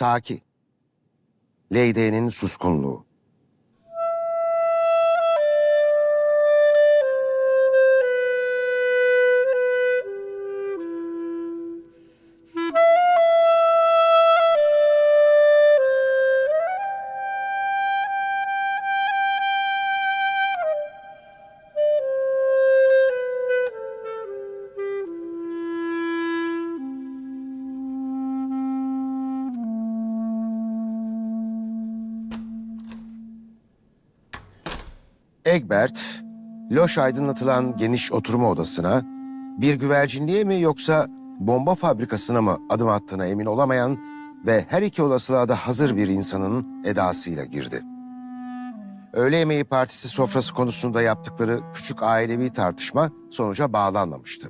Baki. Leyde'nin suskunluğu. Egbert, loş aydınlatılan geniş oturma odasına bir güvercinliğe mi yoksa bomba fabrikasına mı adım attığına emin olamayan ve her iki olasılığa da hazır bir insanın edasıyla girdi. Öğle yemeği partisi sofrası konusunda yaptıkları küçük ailevi tartışma sonuca bağlanmamıştı.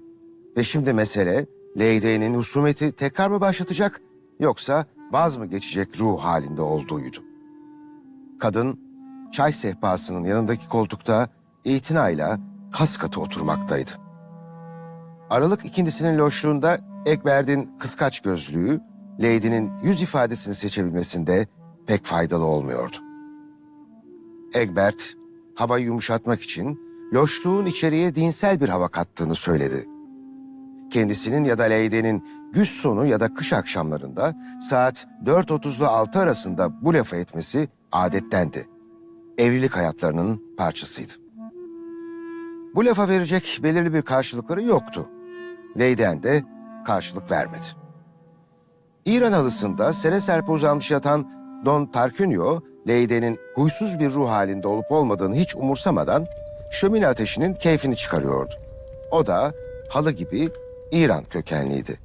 Ve şimdi mesele Leyde'nin husumeti tekrar mı başlatacak yoksa vaz mı geçecek ruh halinde olduğuydu. Kadın çay sehpasının yanındaki koltukta itinayla kas katı oturmaktaydı. Aralık ikindisinin loşluğunda Ekbert'in kıskaç gözlüğü, Lady'nin yüz ifadesini seçebilmesinde pek faydalı olmuyordu. Egbert, havayı yumuşatmak için loşluğun içeriye dinsel bir hava kattığını söyledi. Kendisinin ya da Lady'nin güz sonu ya da kış akşamlarında saat 4.30 ile 6 arasında bu lafı etmesi adettendi. Evlilik hayatlarının parçasıydı. Bu lafa verecek belirli bir karşılıkları yoktu. Leyden de karşılık vermedi. İran halısında sere serpe uzanmış yatan Don Tarquinio, Leyden'in huysuz bir ruh halinde olup olmadığını hiç umursamadan şömine ateşinin keyfini çıkarıyordu. O da halı gibi İran kökenliydi.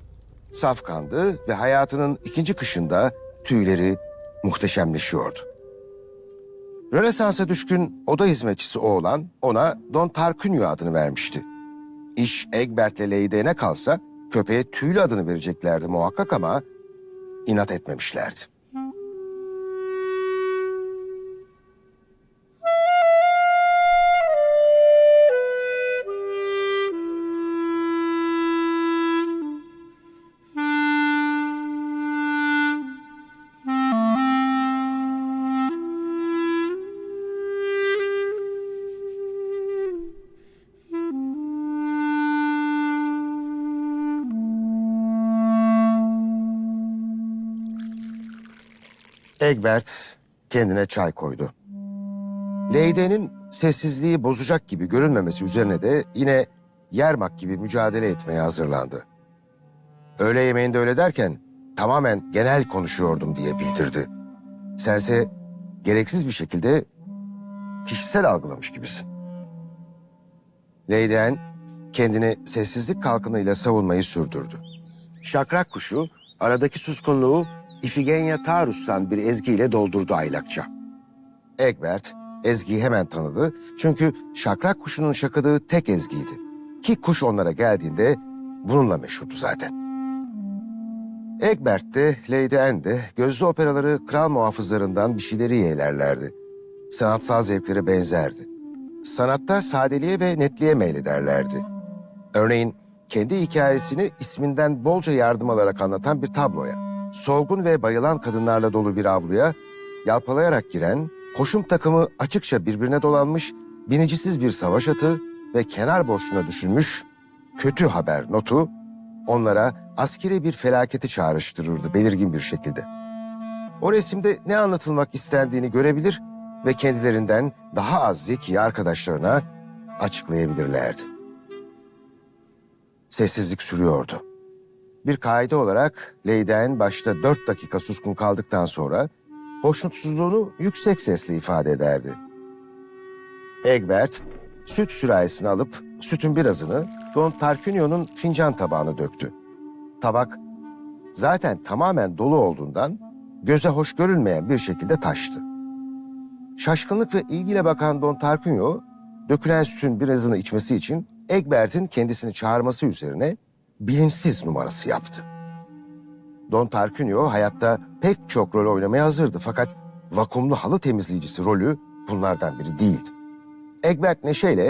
Safkandı ve hayatının ikinci kışında tüyleri muhteşemleşiyordu. Rönesans'a düşkün oda hizmetçisi oğlan ona Don Tarquinio adını vermişti. İş Egbert'le Leyde'ne kalsa köpeğe tüylü adını vereceklerdi muhakkak ama inat etmemişlerdi. Egbert kendine çay koydu. Leyde'nin sessizliği bozacak gibi görünmemesi üzerine de yine Yermak gibi mücadele etmeye hazırlandı. Öğle yemeğinde öyle derken tamamen genel konuşuyordum diye bildirdi. Sense gereksiz bir şekilde kişisel algılamış gibisin. Leyden kendini sessizlik kalkınıyla savunmayı sürdürdü. Şakrak kuşu aradaki suskunluğu Ifigenia Tarus'tan bir ezgiyle doldurdu aylakça. Egbert ezgiyi hemen tanıdı çünkü şakrak kuşunun şakıdığı tek ezgiydi. Ki kuş onlara geldiğinde bununla meşhurdu zaten. Egbert de Lady Anne de gözlü operaları kral muhafızlarından bir şeyleri yeğlerlerdi. Sanatsal zevkleri benzerdi. Sanatta sadeliğe ve netliğe meylederlerdi. Örneğin kendi hikayesini isminden bolca yardım alarak anlatan bir tabloya, solgun ve bayılan kadınlarla dolu bir avluya, yalpalayarak giren, koşum takımı açıkça birbirine dolanmış, binicisiz bir savaş atı ve kenar boşluğuna düşünmüş kötü haber notu onlara askeri bir felaketi çağrıştırırdı belirgin bir şekilde. O resimde ne anlatılmak istendiğini görebilir ve kendilerinden daha az zeki arkadaşlarına açıklayabilirlerdi. Sessizlik sürüyordu. Bir kaide olarak Leyden başta dört dakika suskun kaldıktan sonra hoşnutsuzluğunu yüksek sesle ifade ederdi. Egbert süt sürahisini alıp sütün birazını Don Tarquinio'nun fincan tabağına döktü. Tabak zaten tamamen dolu olduğundan göze hoş görünmeyen bir şekilde taştı. Şaşkınlık ve ilgiyle bakan Don Tarquinio, dökülen sütün birazını içmesi için Egbert'in kendisini çağırması üzerine bilinçsiz numarası yaptı. Don Tarquinio hayatta pek çok rol oynamaya hazırdı fakat vakumlu halı temizleyicisi rolü bunlardan biri değildi. Egbert neşeyle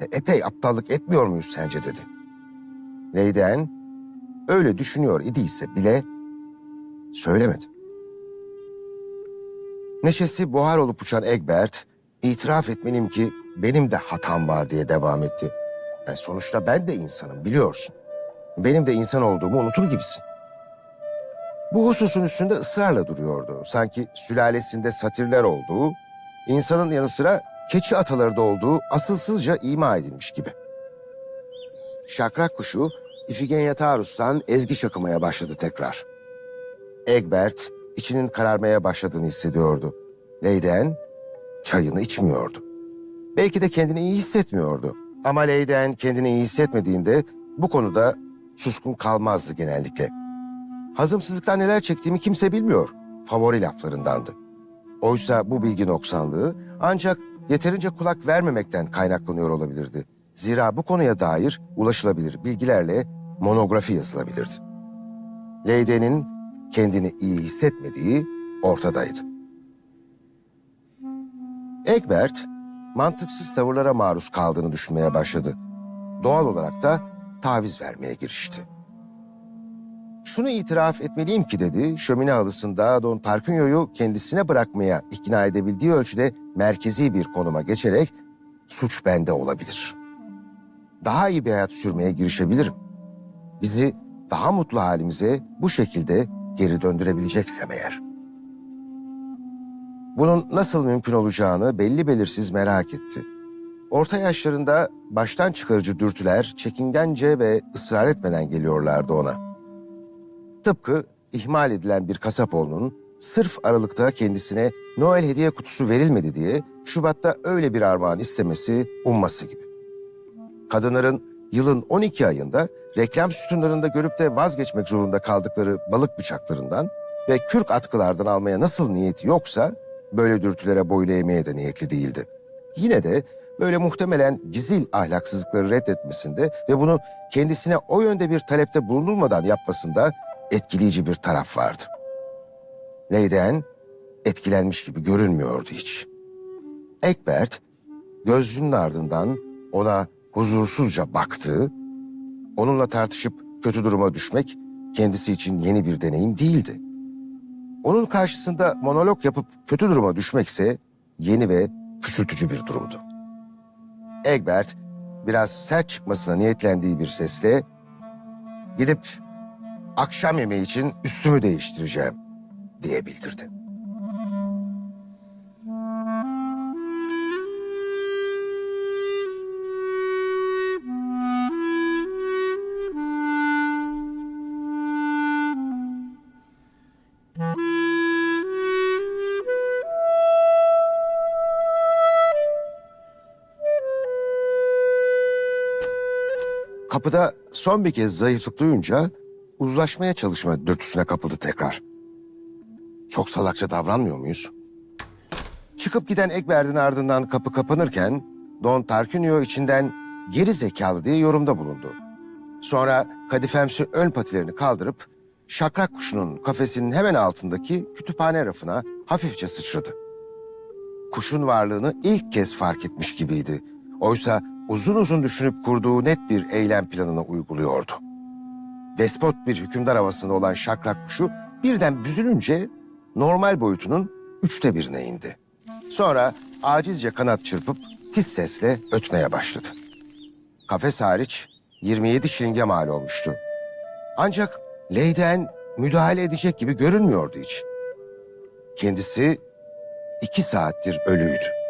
"E, epey aptallık etmiyor muyuz sence dedi. Leyden öyle düşünüyor idiyse bile söylemedi. Neşesi buhar olup uçan Egbert, itiraf etmeliyim ki benim de hatam var diye devam etti. Yani sonuçta ben de insanım biliyorsun. Benim de insan olduğumu unutur gibisin. Bu hususun üstünde ısrarla duruyordu. Sanki sülalesinde satirler olduğu, insanın yanı sıra keçi ataları da olduğu asılsızca ima edilmiş gibi. Şakrak kuşu İfigenya Taurus'tan ezgi çakımaya başladı tekrar. Egbert içinin kararmaya başladığını hissediyordu. Leyden çayını içmiyordu. Belki de kendini iyi hissetmiyordu. Ama Leyden kendini iyi hissetmediğinde bu konuda suskun kalmazdı genellikle. Hazımsızlıktan neler çektiğimi kimse bilmiyor. Favori laflarındandı. Oysa bu bilgi noksanlığı ancak yeterince kulak vermemekten kaynaklanıyor olabilirdi. Zira bu konuya dair ulaşılabilir bilgilerle monografi yazılabilirdi. Leyden'in kendini iyi hissetmediği ortadaydı. Egbert, mantıksız tavırlara maruz kaldığını düşünmeye başladı. Doğal olarak da taviz vermeye girişti. Şunu itiraf etmeliyim ki dedi, şömine halısında Don Tarquinio'yu kendisine bırakmaya ikna edebildiği ölçüde merkezi bir konuma geçerek suç bende olabilir. Daha iyi bir hayat sürmeye girişebilirim. Bizi daha mutlu halimize bu şekilde geri döndürebileceksem eğer. Bunun nasıl mümkün olacağını belli belirsiz merak etti. Orta yaşlarında baştan çıkarıcı dürtüler çekingence ve ısrar etmeden geliyorlardı ona. Tıpkı ihmal edilen bir kasapoğlunun sırf Aralık'ta kendisine Noel hediye kutusu verilmedi diye Şubat'ta öyle bir armağan istemesi, umması gibi. Kadınların yılın 12 ayında reklam sütunlarında görüp de vazgeçmek zorunda kaldıkları balık bıçaklarından ve kürk atkılardan almaya nasıl niyeti yoksa böyle dürtülere boyun eğmeye de niyetli değildi. Yine de böyle muhtemelen gizil ahlaksızlıkları reddetmesinde ve bunu kendisine o yönde bir talepte bulunulmadan yapmasında etkileyici bir taraf vardı. Leyden etkilenmiş gibi görünmüyordu hiç. Ekbert gözlüğünün ardından ona huzursuzca baktı. Onunla tartışıp kötü duruma düşmek kendisi için yeni bir deneyim değildi. Onun karşısında monolog yapıp kötü duruma düşmekse yeni ve küçültücü bir durumdu. Egbert biraz sert çıkmasına niyetlendiği bir sesle gidip akşam yemeği için üstümü değiştireceğim diye bildirdi. Kapıda son bir kez zayıflık duyunca uzlaşmaya çalışma dürtüsüne kapıldı tekrar. Çok salakça davranmıyor muyuz? Çıkıp giden Ekbert'in ardından kapı kapanırken Don Tarquinio içinden geri zekalı diye yorumda bulundu. Sonra kadifemsi ön patilerini kaldırıp şakrak kuşunun kafesinin hemen altındaki kütüphane rafına hafifçe sıçradı. Kuşun varlığını ilk kez fark etmiş gibiydi. Oysa uzun uzun düşünüp kurduğu net bir eylem planını uyguluyordu. Despot bir hükümdar havasında olan şakrak kuşu birden büzülünce normal boyutunun üçte birine indi. Sonra acizce kanat çırpıp tiz sesle ötmeye başladı. Kafes hariç 27 şilinge mal olmuştu. Ancak Leyden müdahale edecek gibi görünmüyordu hiç. Kendisi iki saattir ölüydü.